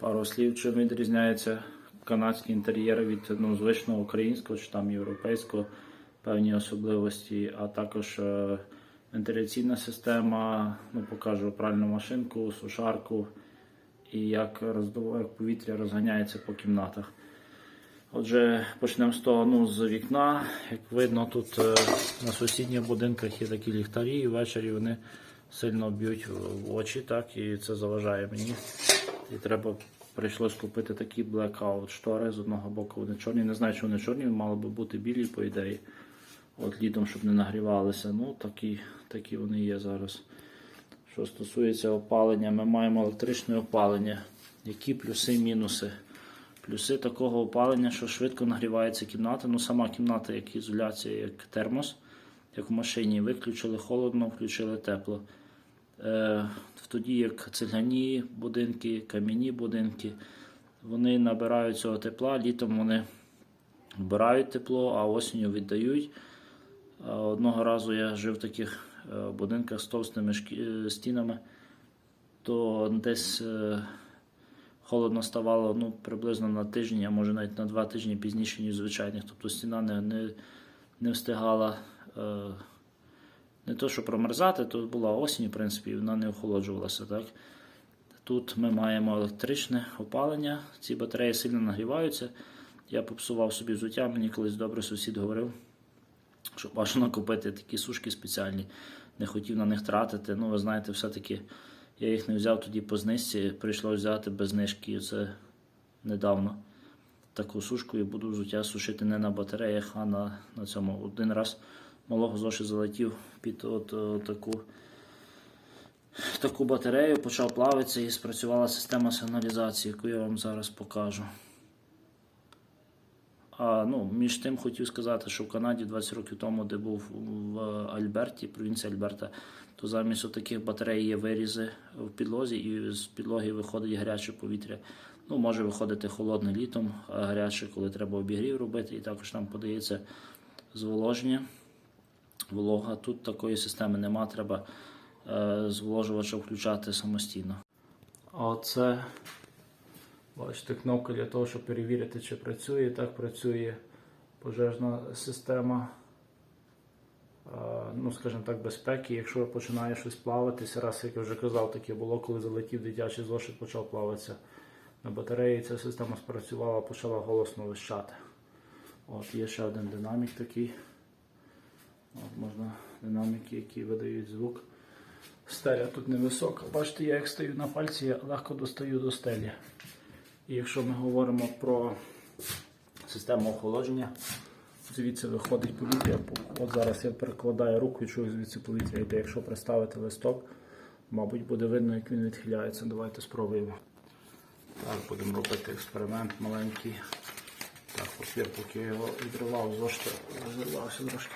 Пару слів, чим відрізняється канадський інтер'єр від ну, звичного українського чи там європейського, певні особливості, а також вентиляційна система, ну, покажу пральну машинку, сушарку і як, роздув... як повітря розганяється по кімнатах. Отже, почнемо з того, ну, з вікна. Як видно, тут е, на сусідніх будинках є такі ліхтарі, і ввечері вони сильно б'ють в очі, так, і це заважає мені. І треба прийшлось купити такі blackout штори. З одного боку вони чорні. Не знаю, чи вони чорні, мали би бути білі, по ідеї. От літом, щоб не нагрівалися. Ну, такі, такі вони є зараз. Що стосується опалення, ми маємо електричне опалення. Які плюси, мінуси? Плюси такого опалення, що швидко нагрівається кімната. Ну, сама кімната, як ізоляція, як термос, як в машині. Виключили холодно, включили тепло. Е, тоді як цегляні будинки, кам'яні будинки, вони набирають цього тепла, літом вони вбирають тепло, а осінню віддають. Одного разу я жив в таких е, будинках з товстими е, стінами, то десь холодно ставало ну, приблизно на тиждень, а може навіть на два тижні пізніше, ніж звичайних. Тобто стіна не, не, не встигала не то, що промерзати, то була осінь, в принципі, вона не охолоджувалася. Так? Тут ми маємо електричне опалення, ці батареї сильно нагріваються. Я попсував собі взуття, мені колись добре сусід говорив, що бажано купити такі сушки спеціальні, не хотів на них тратити. Ну, ви знаєте, все-таки я їх не взяв тоді по знижці, прийшлося взяти без знижки, це недавно. Таку сушку і буду взуття сушити не на батареях, а на, на цьому. Один раз малого зоши залетів під от, от таку, таку батарею, почав плавитися і спрацювала система сигналізації, яку я вам зараз покажу. А, ну, між тим хотів сказати, що в Канаді 20 років тому, де був в Альберті, провінції Альберта, то замість таких батарей є вирізи в підлозі, і з підлоги виходить гаряче повітря. Ну, може виходити холодне літом, а гаряче, коли треба обігрів робити, і також там подається зволоження. Волога. Тут такої системи нема, треба е, зволожувача включати самостійно. Оце Бачите, кнопка для того, щоб перевірити, чи працює. Так працює пожежна система, е, ну, скажімо так, безпеки. Якщо починає щось плаватися, раз, як я вже казав, таке було, коли залетів дитячий зошит, почав плаватися на батареї, ця система спрацювала, почала голосно вищати. От Є ще один динамік такий. От Можна динаміки, які видають звук. Стеля тут невисока. Бачите, я як стою на пальці, я легко достаю до стелі. І якщо ми говоримо про систему охолодження, звідси виходить повітря. От зараз я перекладаю руку і чую звідси повітря йде. Якщо приставити листок, мабуть, буде видно, як він відхиляється. Давайте спробуємо. Так, будемо робити експеримент маленький. Так, папір, поки його відривав, зошта розірвався трошки.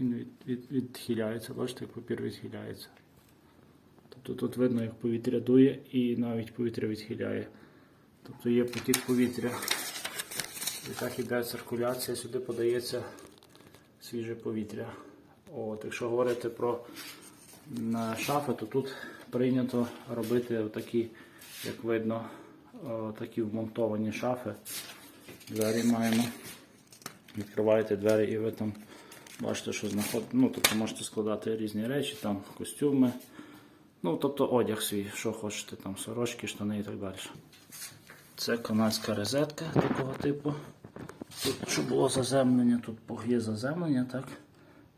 Він від, від, відхиляється, бачите, як папір відхиляється. Тобто тут видно, як повітря дує і навіть повітря відхиляє. Тобто є потік повітря. І так іде циркуляція, сюди подається свіже повітря. От, якщо говорити про шафи, то тут прийнято робити такі, як видно, такі вмонтовані шафи. Двері маємо. Відкриваєте двері і ви там бачите, що знаходите. Ну, тобто можете складати різні речі, там костюми. Ну, тобто одяг свій, що хочете, там сорочки, штани і так далі. Це канадська розетка такого типу. Тут щоб було заземлення, тут є заземлення, так?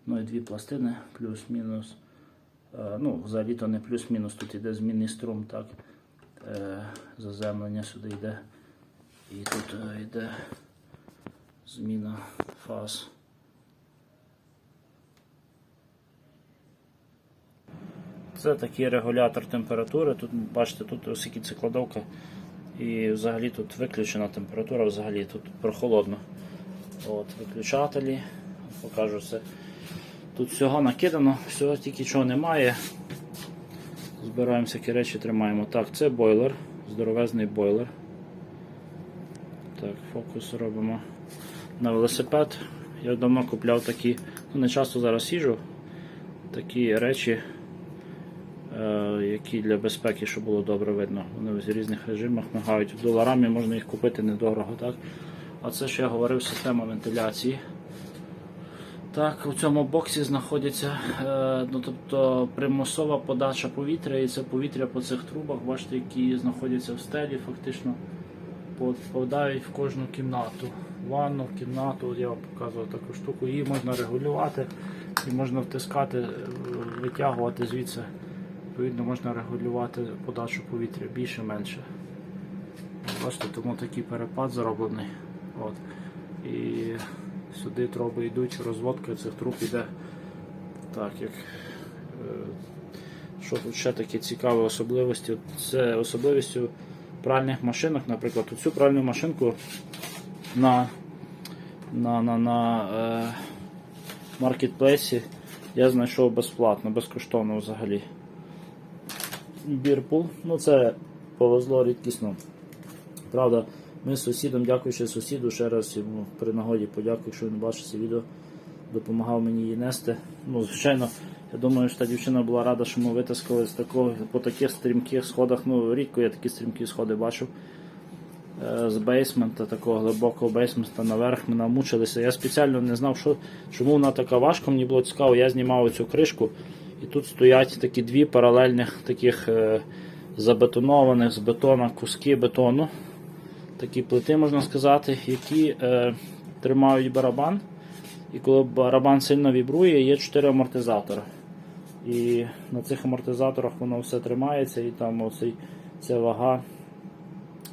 Ну і дві пластини, плюс-мінус. Е, ну, взагалі то не плюс-мінус, тут йде змінний струм, так? Е, заземлення сюди йде. І тут е, йде зміна фаз. Це такий регулятор температури. Тут бачите, тут оскільки це кладовка. І взагалі тут виключена температура, взагалі тут прохолодно. От, Виключателі, покажу це. Тут всього накидано, всього тільки чого немає. Збираємо всякі речі, тримаємо. Так, це бойлер, здоровезний бойлер. Так, фокус робимо на велосипед. Я давно купляв такі, ну не часто зараз їжу, такі речі які для безпеки, щоб було добре видно. Вони в різних режимах мигають. Доларами можна їх купити недорого. Так? А це, що я говорив, система вентиляції. Так, у цьому боксі знаходиться е, ну, тобто примусова подача повітря, і це повітря по цих трубах, бачите, які знаходяться в стелі, фактично попадають в кожну кімнату. Ванну, кімнату, я вам показував таку штуку, її можна регулювати і можна втискати, е, витягувати звідси. Відповідно, можна регулювати подачу повітря більше-менше. Бачите, тому такий перепад зроблений. От. І сюди труби йдуть, розводка цих труб іде так, як. е, Що тут ще такі цікаві особливості? Це особливістю пральних машинок, наприклад, цю пральну машинку на, на, на, на е, маркетплейсі я знайшов безплатно, безкоштовно взагалі. Бірпул, ну це повезло рідкісно. Правда, ми з сусідом, дякуючи сусіду, ще раз йому при нагоді подякую, якщо він бачить це відео, допомагав мені її нести. Ну, звичайно, я думаю, що та дівчина була рада, що ми витискали з такого, по таких стрімких сходах. Ну, рідко я такі стрімкі сходи бачив. Е, З бейсмента, такого глибокого бейсмента наверх ми намучилися. Я спеціально не знав, що, чому вона така важка, мені було цікаво, я знімав цю кришку, і тут стоять такі дві паралельних таких е, забетонованих з бетона куски бетону такі плити, можна сказати, які е, тримають барабан. І коли барабан сильно вібрує, є 4 амортизатори. І на цих амортизаторах воно все тримається, і там оцей, ця вага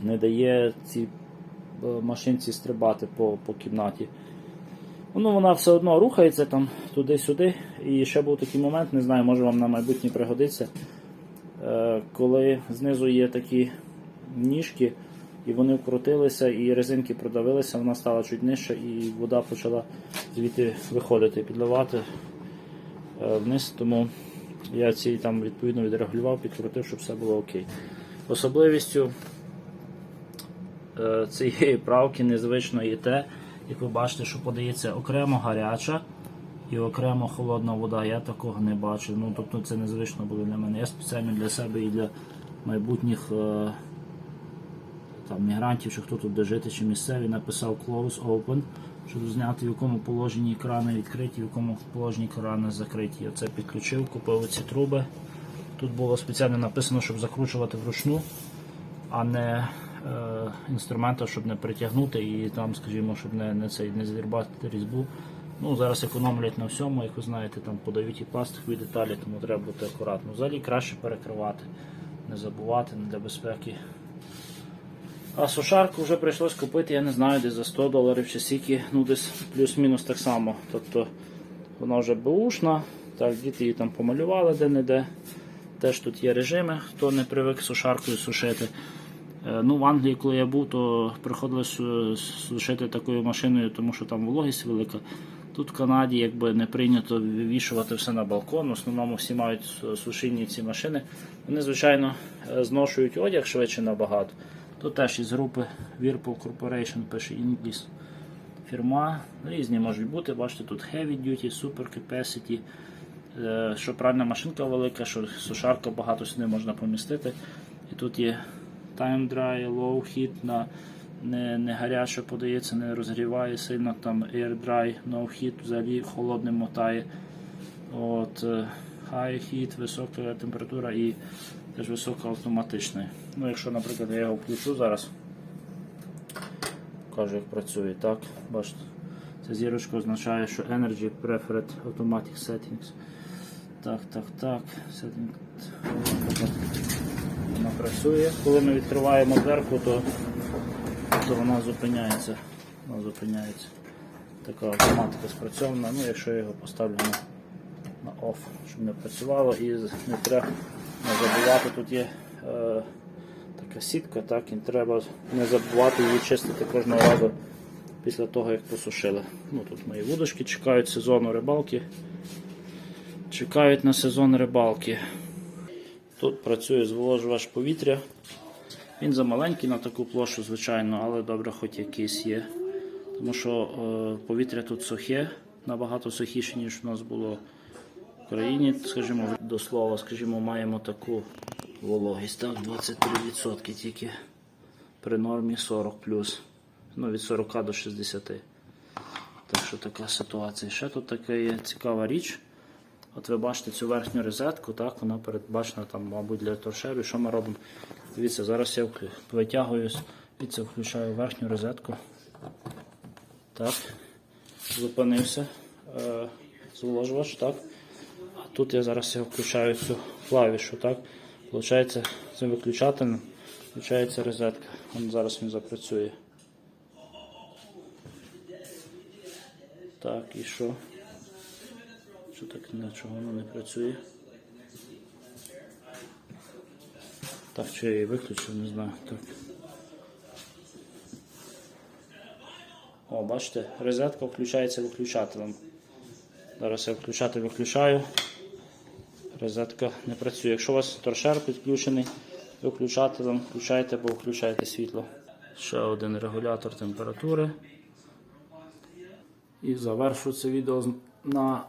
не дає цій е, машинці стрибати по, по кімнаті. Ну, вона все одно рухається там туди-сюди. І ще був такий момент, не знаю, може вам на майбутнє пригодиться, е, коли знизу є такі ніжки, і вони вкрутилися, і резинки продавилися, вона стала чуть нижче, і вода почала звідти виходити, підливати е, вниз. Тому я ці там відповідно відрегулював, підкрутив, щоб все було окей. Особливістю е, цієї правки незвично є те, як ви бачите, що подається окремо гаряча і окремо холодна вода. Я такого не бачив. Ну, тобто це незвично було для мене. Я спеціально для себе і для майбутніх е, там, мігрантів, чи хто тут буде жити, чи місцеві, написав close open, щоб зняти, в якому положенні крани відкриті, в якому положенні крани закриті. Оце підключив, купив ці труби. Тут було спеціально написано, щоб закручувати вручну, а не е, інструментом, щоб не притягнути і там, скажімо, щоб не, не, цей, не зірвати різьбу. Ну, Зараз економлять на всьому, як ви знаєте, там подають і пластикові деталі, тому треба бути акуратно. Взагалі краще перекривати, не забувати не для безпеки. А сушарку вже прийшлось купити, я не знаю, десь за 100 доларів чи скільки, ну десь плюс-мінус так само. Тобто вона вже беушна, так, діти її там помалювали де-не-де. Теж тут є режими, хто не привик сушаркою сушити. Е, Ну, В Англії, коли я був, то приходилось е, сушити такою машиною, тому що там вологість велика. Тут в Канаді якби не прийнято вивішувати все на балкон. В основному всі мають сушильні ці машини. Вони, звичайно, е, зношують одяг швидше набагато. Тут теж із групи Whirlpool Corporation пише English фірма. Різні можуть бути. Бачите, тут Heavy Duty, Super Capacity. Що пральна машинка велика, що сушарка багато сюди можна помістити. І тут є Time Dry, Low Heat, на не, не гаряче подається, не розгріває сильно, там Air Dry, No Heat, взагалі холодним мотає. От, е, High Heat, висока температура і теж висока автоматична. Ну, якщо, наприклад, я його включу зараз, покажу, як працює. Так, бачите, ця зірочка означає, що Energy Preferred Automatic Settings. Так, так, так. Setting. Вона працює. Коли ми відкриваємо дверку, то, то вона зупиняється. Вона зупиняється. Така автоматика спрацьована. Ну, якщо я його поставлю на, на off, щоб не працювало і не треба не забувати, тут є е, така сітка, так, і треба не забувати її чистити кожного разу після того, як посушили. Ну, тут мої вудочки чекають сезону рибалки. Чекають на сезон рибалки. Тут працює зволожувач повітря. Він замаленький на таку площу, звичайно, але добре, хоч якийсь є. Тому що е, повітря тут сухе, набагато сухіше, ніж у нас було В країні, скажімо, до слова, скажімо, маємо таку вологість, так, 23% тільки при нормі 40 Ну, від 40 до 60. Так що така ситуація. Ще тут така є цікава річ. От ви бачите цю верхню розетку, так, вона передбачена там, мабуть, для торшерів. Що ми робимо? Дивіться, зараз я вк- витягую, дивіться, включаю верхню розетку. Так. Зупинився. Е, зволожувач, так. А тут я зараз я включаю цю клавішу, так. Получається, цим виключателем включається розетка. Вон зараз він запрацює. Так, і що? Що так нічого воно не працює? Так, чи я її виключив, не знаю. Так. О, бачите, розетка включається виключателем. Зараз я включатель виключаю. Розетка не працює. Якщо у вас торшер підключений виключателем, включайте або виключайте світло. Ще один регулятор температури. І завершу це відео на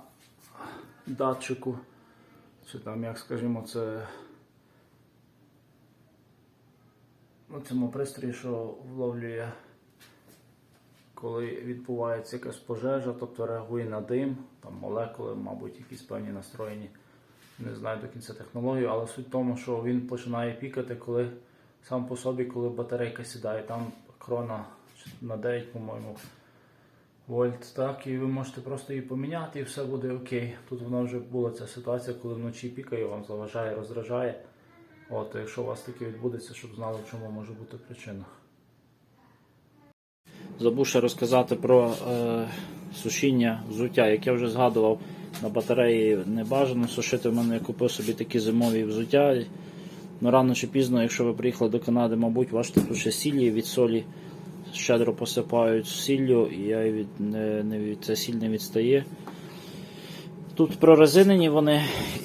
датчику. Чи там, як скажімо, це на цьому пристрої, що вловлює, коли відбувається якась пожежа, тобто реагує на дим, там молекули, мабуть, якісь певні настроєні. Не знаю до кінця технологію, але суть в тому, що він починає пікати, коли сам по собі, коли батарейка сідає, там крона на 9, по-моєму, вольт, так, і ви можете просто її поміняти і все буде окей. Тут вона вже була ця ситуація, коли вночі пікає, вам заважає, роздражає. От, якщо у вас таке відбудеться, щоб знали, в чому може бути причина. Забув ще розказати про е, сушіння взуття. Як я вже згадував, на батареї не бажано сушити. В мене я купив собі такі зимові взуття. Ну, рано чи пізно, якщо ви приїхали до Канади, мабуть, бачите, тут ще сіль є, від солі щедро посипають сіллю, і я від, не, не від, ця сіль не відстає. Тут прорезинені вони,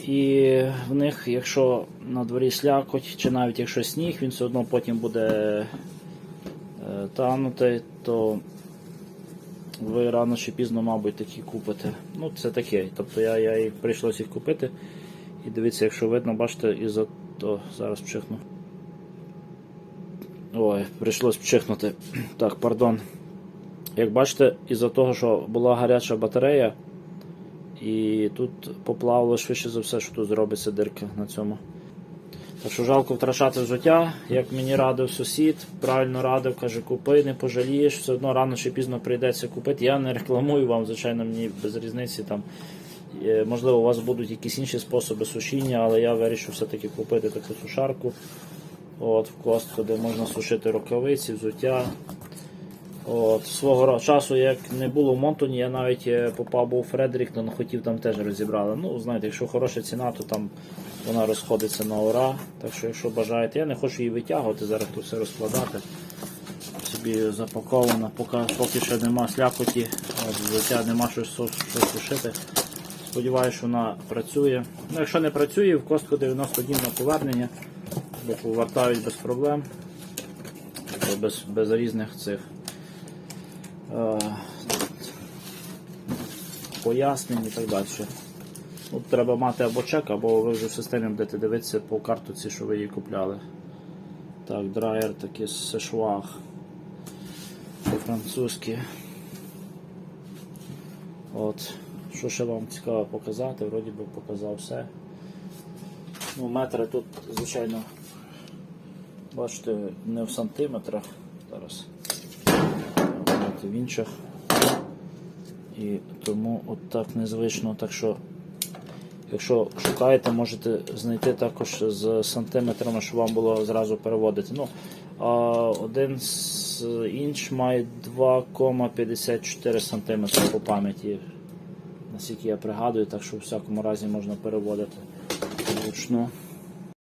і в них, якщо на дворі слякоть, чи навіть якщо сніг, він все одно потім буде е, танути, то ви рано чи пізно, мабуть, такі купите. Ну, це таке. Тобто я, я їх прийшлося їх купити. І дивіться, якщо видно, бачите, і за то зараз пчихну. Ой, прийшлось пчихнути. Так, пардон. Як бачите, із-за того, що була гаряча батарея, і тут поплавило швидше за все, що тут зробиться дирка на цьому. Так що жалко втрачати взуття, як мені радив сусід, правильно радив, каже, купи, не пожалієш, все одно рано чи пізно прийдеться купити. Я не рекламую вам, звичайно, мені без різниці там. Е, Можливо, у вас будуть якісь інші способи сушіння, але я вирішив все-таки купити таку сушарку. От, в костку, де можна сушити рукавиці, взуття. От, свого часу, як не було в Монтоні, я навіть е, попав був у Фредеріктон, хотів там теж розібрали. Ну, знаєте, якщо хороша ціна, то там вона розходиться на ура. Так що, якщо бажаєте, я не хочу її витягувати, зараз тут все розкладати. Собі запаковано, поки, поки ще нема слякоті, взуття нема що, що, що сушити. Сподіваюся, що вона працює. Ну, якщо не працює, в костку 90 днів на повернення, повертають без проблем, без, без різних цих е, пояснень і так далі. Тут треба мати або чек, або ви вже в системі будете дивитися по картоці, що ви її купляли. Так, драйер такий сешваг. По-французьки. От. Що ще вам цікаво показати, вроді би показав все. Ну, метри тут, звичайно, бачите, не в сантиметрах. Зараз в інших. І тому от так незвично. Так що, якщо шукаєте, можете знайти також з сантиметрами, щоб вам було зразу переводити. Ну, а один з інч має 2,54 см по пам'яті. Наскільки я пригадую, так що в всякому разі можна переводити вручну.